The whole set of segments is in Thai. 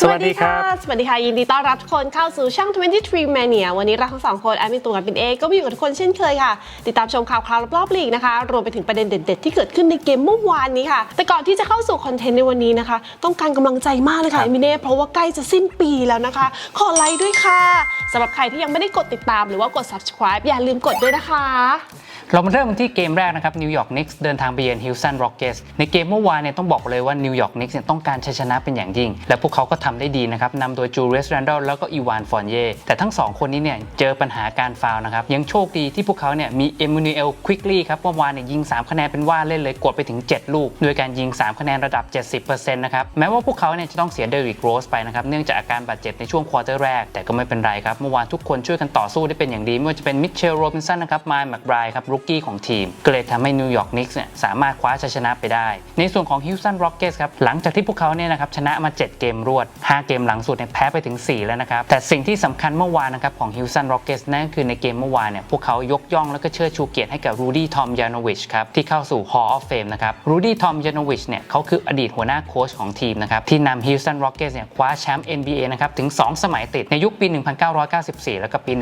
สวัสดีครับ สวัสดีค่ะ ยินดีต้อนรับทุกคนเข้าสู่ช่อง23 Mania วันนี้เราทั้งสองคนแอดมินตัวกันเป็นเอก็มาอยู่กับทุกคนเช่นเคยค่ะ ติดตามชมข่าวคราวรอบๆลีกนะคะ รวมไปถึงประเด็นเด็ด ๆ ที่เกิดขึ้นในเกมเมื่อวานนี้ค่ะ แต่ก่อนที่จะเข้าสู่คอนเทนต์ในวันนี้นะคะ ต้องการกำลังใจมากเลยค่ะครับเอมิเน่เพราะว่าใกล้จะสิ้นปีแล้วนะคะ ขอไลค์ด้วยค่ะสำหรับใครที่ยังไม่ได้กดติดตามหรือว่ากด subscribe อย่าลืมกดด้วยนะคะ เรามาเริ่มกันที่เกมแรกนะครับนิวยอร์กนิกส์เดินทางไปเยือนฮิลสันร็อกเกสในเกมเมื่อวานเนี่ยต้องบอกเลยว่านิวยอร์กนิกส์เนี่ยต้องการชัยชนะเป็นอย่างยิ่ง และพวกเขาก็ทำได้ดีนะครับนำโดยจูเลียสแรนดอลแล้วก็อีวานฟอนเย่แต่ทั้งสองคนนี้เนี่ยเจอปัญหาการฟาวนะครับยังโชคดีที่พวกเขาเนี่ยมีเอมูนเอลควิกลี่ครับเมื่อวานเนี่ยยิง 3 คะแนนเป็นว่าเล่นเลยกดไปถึง 7 ลูกโดยการยิง 3 คะแนนระดับ 70%นะครับแม้ว่าพวกเขาเนี่ยจะต้องเสียเดริกโรสไปนะครับเนื่องจากอาการบาดเจ็บในช่วงควอเตอร์แรกแต่ก็ไม่เป็นไรครับเมื่อวานทุกคนช่วยกันต่อสู้ได้เป็นอย่างดีไม่ว่าจะเป็นมิเชลโรบินสันนะครับมายแมคไบรครับรุกกี้ของทีม ก็เลยทำให้นิวยอร์กนิกส์เนี่ยสามารถคว้าชัยชนะไปได้ ในส่วนของฮิลสันร็อกเกสครับหลังจากที่พวกเขาเนี่ยนะครับชนะมา 7 เกมรวด 5 เกมหลังสุดเนี่ยแพ้ไปถึง 4 แล้วนะครับ แต่สิ่งที่สำคัญเมื่อวานนะครับของฮิลสันร็อกเกสนั่นคือในเกมเมื่อวานเนี่ยพวกเขายกย่องแล้วก็เชิดชูเกียรติให้กับรูดี้ทอมยาน o วิชครับที่เข้าสู่ Hall of Fame นะครับรูดี้ทอมยาน o วิชเนี่ยเขาคืออดีตหัวหน้าโค้ชของทีมนะครับที่นำฮิลสันร็อกเกสเนี่ยคว้าแชมป์ NBA นะครับถึง 2 สมัยติดในยุคปี 1994 แล้วก็ปี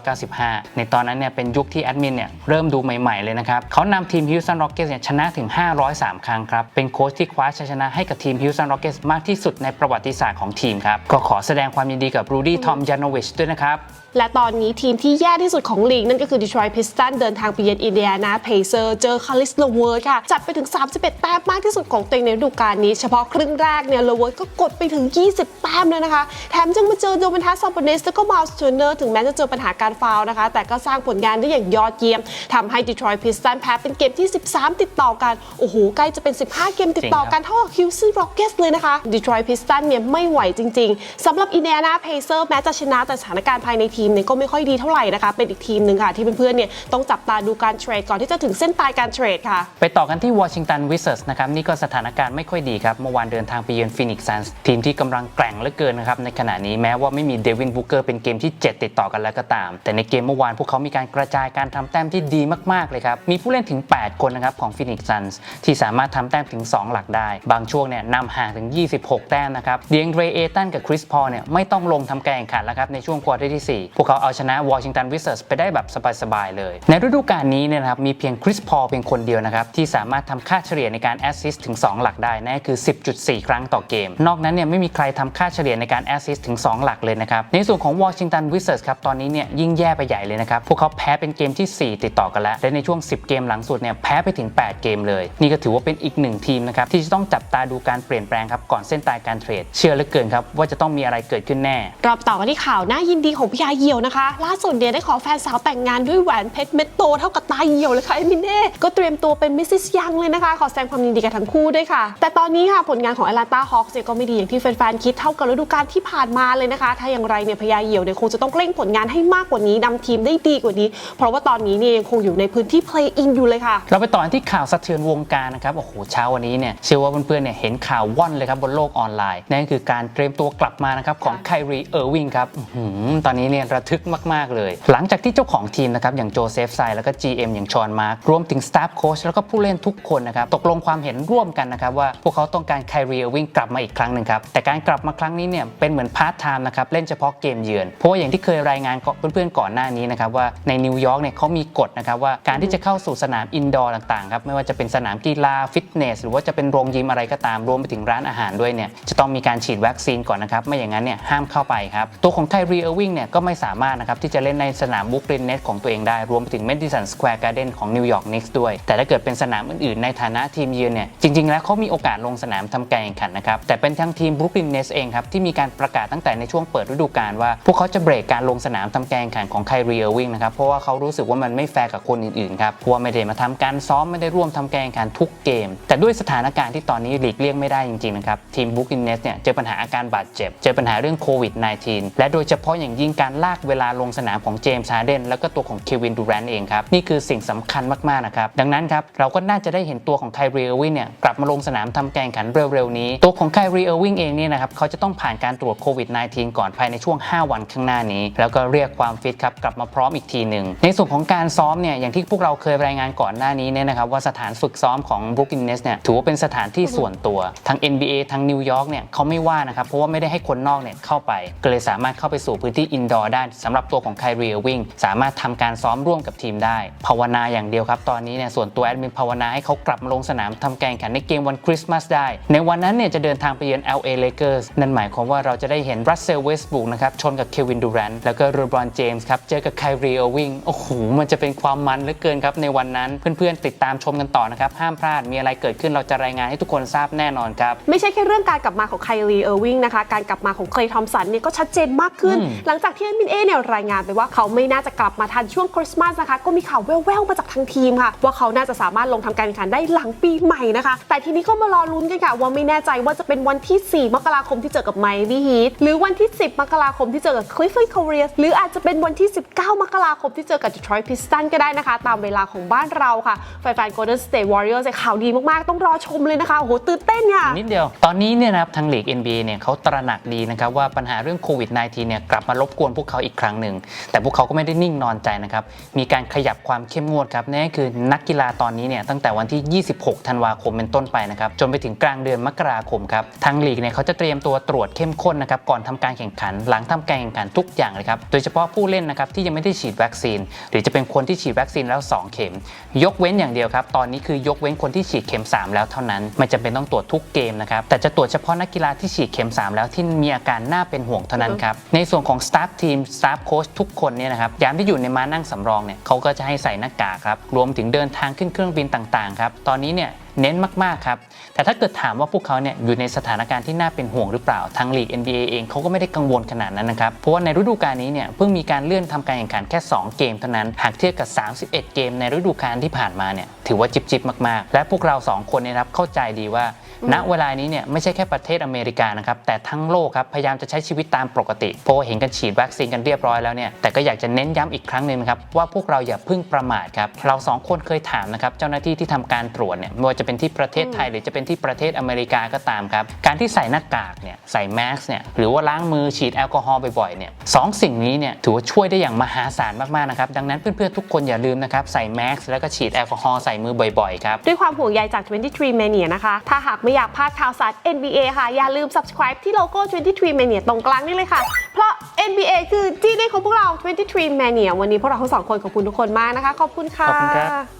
1995 ในตอนนั้นเนี่ยเป็นยุคที่แอดมินเนี่ยเริ่มดูใหม่ ๆ เลยนะครับเขานำทีมฮิลสันร็อกเกสเนี่ยชนะถึง 503 ครั้งครับ เป็นโค้ชที่คว้าชัยชนะให้กับทีมฮิลสันร็อกเกสมากที่สุดในประวัติศาสตร์ของทีมครับ ก็ขอแสดงความยินดีกับรูดี้ทอมยาน o วิชด้วยนะครับ และตอนนี้ทีมที่แย่ที่สุดของลีก นั่นก็คือ Detroit Pistons เดินทางไปเยือนอินเดียนาเพเซอร์เจอคาริสโลเวิร์ดค่ะ จัดไปถึง 31 แต้มมากที่สุดของตัวเองในฤดูกาลนี้ เฉพาะครึ่งแรกเนี่ยโลเวิร์ดก็กดไปถึง 20 แต้มเลยนะคะ แถมยังมาเจอโดมันทัสซาบเนสแล้วก็มาลส์เทร์เนอร์ถึงแม้จะเจอปัญหาการฟาวนะคะ แต่ก็สร้างผลงานได้อย่างยอดเยี่ยมทำให้ Detroit Pistons แพ้เป็นเกมที่ 13 ติดต่อกัน โอ้โห ใกล้จะเป็น 15 เกมติดต่อกันเท่ากับ Houston Rockets เลยนะคะ Detroit Pistons เนี่ยไม่ไหวจริง ๆสำหรับ Indiana Pacers แม้จะชนะแต่สถานการณ์ภายในทีมเนี่ยก็ไม่ค่อยดีเท่าไหร่นะคะ เป็นอีกทีมหนึ่งค่ะ ที่เพื่อนๆเนี่ยต้องจับตาดูการเทรดก่อนที่จะถึงเส้นตายการเทรดค่ะ ไปต่อกันที่วอชิงตันวิ z เซ r ร์สนะครับนี่ก็สถานการณ์ไม่ค่อยดีครับเมื่อวานเดินทางไปเยือนฟินิกซ์ซันส์ทีมที่กำลังแกร่งเหลือเกินนะครับในขณะนี้แม้ว่าไม่มีเดวินบูเกอร์เป็นเกมที่ 7 ติดต่อกันแล้วก็ตาม แต่ในเกมเมื่อวานพวกเขามีการกระจายการทำแต้มที่ดีมาก ๆ เลยครับ มีผู้เล่นถึง 8 คนนะครับของฟินิกซ์ซันส์ที่สามารถทำแต้มถึง 2 หลักได้ บางช่วงเนี่ยนำห่างถึง 26 แต้มนะครับเดียงเรเอตันกับคริสพอเนี่ยไม่ต้องลงทำการแข่งขันแล้วครับในช่วงควอเตอร์ที่สี่พวกเขาเอาชนะวอชิงตันวิ z เซ r ร์สไปได้แบบสบาย ๆ เลย ในฤดูกาลนี้เนี่ยนะครับมีเพียงคริสพอเพียงคนเดียวนะครับที่สามารถทำค่าเฉลี่ยในการแอสซิสต์ถึง 2 หลักได้นั่นคือ 10.4 ครั้งต่อเกม นอกนั้นเนี่ยไม่มีใครทำค่าเฉลี่ยในการแอสซิสต์ถึง 2 หลักเลยนะครับในส่วนของวอชิงตันวิ z เซ r ร์สครับตอนนี้เนี่ยยิ่งแย่ไปใหญ่เลยนะครับพวกเขาแพ้เป็นเกมที่ 4 ติดต่อกันแล้ว และในช่วง 10 เกมหลังสุดเนี่ยแพ้ไปถึง 8 เกมเลย นี่ก็ถือว่าเป็นอีกหนึ่งทีมนะครับที่จะต้องจับตาดูการเปลี่ยนแปลงครับก่อนเส้นตายการเทรด เชื่อเหลือเกินครับว่าจะต้องมีอะไรเกิดขึ้นแน่เราต่อกันที่ข่าวน่ายินดีของพี่ยาเหี่ยวนะคะ ล่าสุดเนี่ยได้ขอแฟนสาวแต่งงานด้วยแหวนเพชรเม็ดโตเท่ากับตาเหี่ยวเลยค่ะเอมิเน่ก็เตรียมตัวเป็นมิสซิสยังเลยนะคะ ขอแสดงความยินดีกับทั้งคู่ด้วยค่ะ แต่ตอนนี้ค่ะผลงานของแอตแลนตาฮอคส์ก็ไม่ดีอย่างที่แฟนๆคิดเท่ากับฤดูกาลที่ผ่านมาเลยนะคะ ถ้าอย่างไรเนี่ยพยาเหี่ยวเนี่ยคงจะต้องเร่งผลงานให้มากกว่านี้นำทีมได้ดีกว่านี้ เพราะว่าตอนนี้เนี่ยยังคงอยู่ในพื้นที่ play in อยู่เลยค่ะ เราไปต่อที่ข่าวสะเทือนวงการนะครับ โอ้โห เช้าวันนี้เนี่ยเชื่อว่าเพื่อนๆเนี่ยเห็นข่าวว่อนเลยครับบนโลกออนไลน์ นั่นก็คือการเตรียมตัวกลับมานะครับของไครีเออร์วิงครับอื้อหือตอนนี้เนี่ยระทึกมากๆเลย หลังจากที่เจ้าของทีมนะครับอย่างโจเซฟไซแล้วก็ GM อย่างชอนมาร์ครวมถึงสตาฟโค้ชแล้วก็ผู้เล่นทุกคนนะครับตกลงความเห็นร่วมกันนะครับว่าพวกเขาต้องการไครีเออร์วิงกลับมาอีกครั้งหนึ่งครับแต่การกลับมาครั้งนี้เนี่ยเป็นเหมือนพาร์ทไทม์นะครับเล่นเฉพาะเกมเยือนเพราะว่าอย่างที่เคยรายงานเพื่อนๆก่อนหน้านี้นะครับว่าในนิวยอร์กเนี่ยเขามีกฎนะครับว่าการที่จะเข้าสู่สนามอินดอร์ต่างๆครับไม่ว่าจะเป็นสนามกีฬาฟิตเนส หรือว่าจะเป็นโรงยิมอะไรก็ตามรวมไปถึงร้านอาหารด้วยเนี่ยจะต้องมีการฉีดวัคซีนก่อนนะครับไม่อย่างนั้นเนี่ยห้ามเข้าไปครับตัวของไทรีเออร์วิงเนี่ยก็ไม่สามารถนะครับที่จะเล่นในสนามบุกรินเนสของตัวเองได้รวมไปถึง Madison Square Garden ของนิวยอร์กนิกส์ด้วย แต่ถ้าเกิดเป็นสนามอื่นๆ ในฐานะทีมเยือนเนี่ยจริงๆ แล้วเขามีโอกาสลงสนามทำการแข่งขันนะครับแต่เป็นทางทีมบุกลินเนสเองครับที่มีการประกาศตั้งแต่ในช่วงเปิดฤดูกาลว่า พวกเขาจะเบรกการลงสนามทำการแข่งขันของไครีเออร์วิงนะครับเพราะว่าเขารู้สึกว่ามันไม่แฟร์กับกับคนอื่นๆครับเพราะว่าไม่ได้มาทำการซ้อมไม่ได้ร่วมทำการแข่งขันทุกเกม แต่ด้วยสถานการณ์ที่ตอนนี้หลีกเลี่ยงไม่ได้จริงๆนะครับทีมบุกินเนสเนี่ยเจอปัญหาอาการบาดเจ็บ เจอปัญหาเรื่องโควิด -19 และโดยเฉพาะอย่างยิ่งการลากเวลาลงสนามของเจมส์ฮาร์เดนแล้วก็ตัวของเควินดูแรนเองครับนี่คือสิ่งสำคัญมากๆนะครับดังนั้นครับเราก็น่าจะได้เห็นตัวของไคลรีเออร์วิงเนี่ยกลับมาลงสนามทำการแข่งขันเร็วๆนี้ ตัวของไคลรีเออร์วิงเองเนี่ยนะครับเขาจะต้องผ่านการตรวจโควิด -19 ก่อนภายในช่วง 5 วันข้างหน้านี้ แล้วก็เรียกความฟิตครับกลับมาพร้อมอีกทีหนึ่งในส่วนของการซ้อมเนี่ยอย่างที่พวกเราเคยรายงานก่อนหน้านี้เนี่ยนะครับว่าสถานฝึกซ้อมของบ r ุ k กินเนสเนี่ยถือว่าเป็นสถานที่ส่วนตัวทาง NBA ทางนิวยอร์กเนี่ยเขาไม่ว่านะครับเพราะว่าไม่ได้ให้คนนอกเนี่ยเข้าไป ก็เลยสามารถเข้าไปสู่พื้นที่อินดอร์ได้สำหรับตัวของไคลรีเอวิงสามารถทำการซ้อมร่วมกับทีมได้ ภาวนาอย่างเดียวครับตอนนี้เนี่ยส่วนตัวแอดมินภาวนาให้เขากลับมาลงสนามทำการแข่งขันในเกมวันคริสต์มาสได้ ในวันนั้นเนี่ยจะเดินทางไปเยือน LA Lakers นั่นหมายความว่าเราจะได้เห็นรัสเซลเวสบุกนะครับชนกับเควินดูแรนแล้วก็โรบรอนเจมส์ครับเจอกับไคลรีเอวิงโอ้โหมันจะเป็นความมันเหลือเกินครับในวันนั้นเพื่อนๆติดตามชมกันต่อนะครับห้ามพลาดมีอะไรเกิดขึ้นเราจะรายงานให้ทุกคนทราบแน่นอนครับ ไม่ใช่แค่เรื่องการกลับมาของไคลีเออร์วิงนะคะ การกลับมาของเคลย์ทอมสันเนี่ยก็ชัดเจนมากขึ้นอืมหลังจากที่เอ็นบินเอเนี่ยรายงานไปว่าเขาไม่น่าจะกลับมาทันช่วงคริสต์มาสนะคะ ก็มีข่าวแว่วๆมาจากทางทีมค่ะ ว่าเขาน่าจะสามารถลงทำการแข่งขันได้หลังปีใหม่นะคะ แต่ทีนี้ก็มารอลุ้นกันค่ะว่าไม่แน่ใจว่าจะเป็นวันที่ 4 มกราคมที่เจอกับไมมี่ฮีทหรือวันที่ 10 มกราคมที่เจอกับคลิฟฟ a ร์ดค r เรียสหรืออาจจะเป็นวันที่ 19 มกราคมที่เจอกับ Detroit Pistons ก็ได้นะคะ ตามเวลาของบ้านเราค่ะแฟนๆ Golden State Warriors ข่าวดีมากๆ ต้องรอชมเลยนะคะโอ้โหตื่นเต้นค่ะ นิดเดียว ตอนนี้เนี่ยนะครับทางลีก NBA เนี่ยเขาตระหนักดีนะครับว่าปัญหาเรื่องโควิด -19 เนี่ยกลับมารบกวนพวกเขาอีกครั้งหนึ่ง แต่พวกเขาก็ไม่ได้นิ่งนอนใจนะครับ มีการขยับความเข้มงวดครับนั่นก็คือนักกีฬาตอนนี้เนี่ยตั้งแต่วันที่ 26 ธันวาคมเป็นต้นไปนะครับจนไปถึงกลางเดือนมกราคมครับทางลีกเนี่ยเขาจะเตรียมตัวตรวจเข้มข้นนะครับก่อนทำการแข่งขัน หลังทำการแข่งขันทุกอย่างเลยครับโดยเฉพาะผู้เล่นนะครับที่ยังไม่ได้ฉีดวัคซีน หรือจะเป็นคนที่ฉีดวัคซีนแล้ว 2 เข็ม ยกเว้นอย่างเดียวครับ ตอนนี้คือยกเว้นคนที่ฉีดเข็ม 3 แล้วเท่านั้น ไม่จำเป็นต้องตรวจทุกเกมนะครับ แต่จะตรวจเฉพาะนักกีฬาที่ฉีดเข็ม 3 แล้วที่มีอาการน่าเป็นห่วงเท่านั้นครับ ในส่วนของสตาฟทีมสตาฟโค้ชทุกคนเนี่ยนะครับยามที่อยู่ในม้านั่งสำรองเนี่ยเขาก็จะให้ใส่หน้ากากครับรวมถึงเดินทางขึ้นเครื่องบินต่างๆครับตอนนี้เนี่ย เน้นมากๆครับ แต่ถ้าเกิดถามว่าพวกเขาเนี่ยอยู่ในสถานการณ์ที่น่าเป็นห่วงหรือเปล่า ทางลีก NBA เองเขาก็ไม่ได้กังวลขนาดนั้นนะครับ เพราะว่าในฤดูกาลนี้เนี่ยเพิ่งมีการเลื่อนทำการแข่งขันแค่ 2 เกมเท่านั้น หากเทียบกับ 31 เกมในฤดูกาลที่ผ่านมาเนี่ยถือว่าจิบจิบมากๆ และพวกเรา 2 คนเนี่ยนะครับเข้าใจดีว่า ณเวลานี้เนี่ยไม่ใช่แค่ประเทศอเมริกานะครับแต่ทั้งโลกครับพยายามจะใช้ชีวิตตามปกติเพราะเห็นกันฉีดวัคซีนกันเรียบร้อยแล้วเนี่ยแต่ก็อยากจะเน้นย้ำอีกครั้งหนึ่งนะครับว่าพวกเราอย่าเพึ่งประมาทครับเราสองคนเคยถามนะครับเจ้าหน้าที่ที่ทำการตรวจเนี่ยไม่ว่าจะเป็นที่ประเทศไทยหรือจะเป็นที่ประเทศอเมริกาก็ตามครับ การที่ใส่หน้ากากเนี่ยใส่แมสเนี่ยหรือว่าล้างมือฉีดแอลกอฮอล์บ่อยๆเนี่ยสองสิ่งนี้เนี่ยถือว่าช่วยได้อย่างมหาศาลมากๆนะครับดังนั้นเพื่อนๆทุกคนอย่าลืมนะครับใส่แมสแล้วก็ฉีดแอลกอฮอล์ใส่มือบ่อยๆครับด้วยความห่วงใยจาก 23 Mania นะคะ ถ้าหากไม่อยากพลาดข่าวสาร NBA ค่ะ อย่าลืม subscribe ที่โลโก้ 23 Mania ตรงกลางนี่เลยค่ะ เพราะ NBA คือที่เล่นของพวกเรา 23 Mania วันนี้พวกเราทั้งสองคนขอบคุณทุกคนมากนะคะ ขอบคุณค่ะ ขอบคุณครับ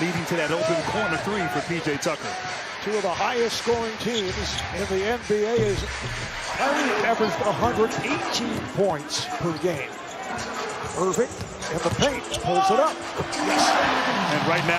leading to that open corner three for PJ Tucker. Two of the highest scoring teams in the NBA is Curry averaged 118 points per game. Irving in the paint pulls it up. And right now,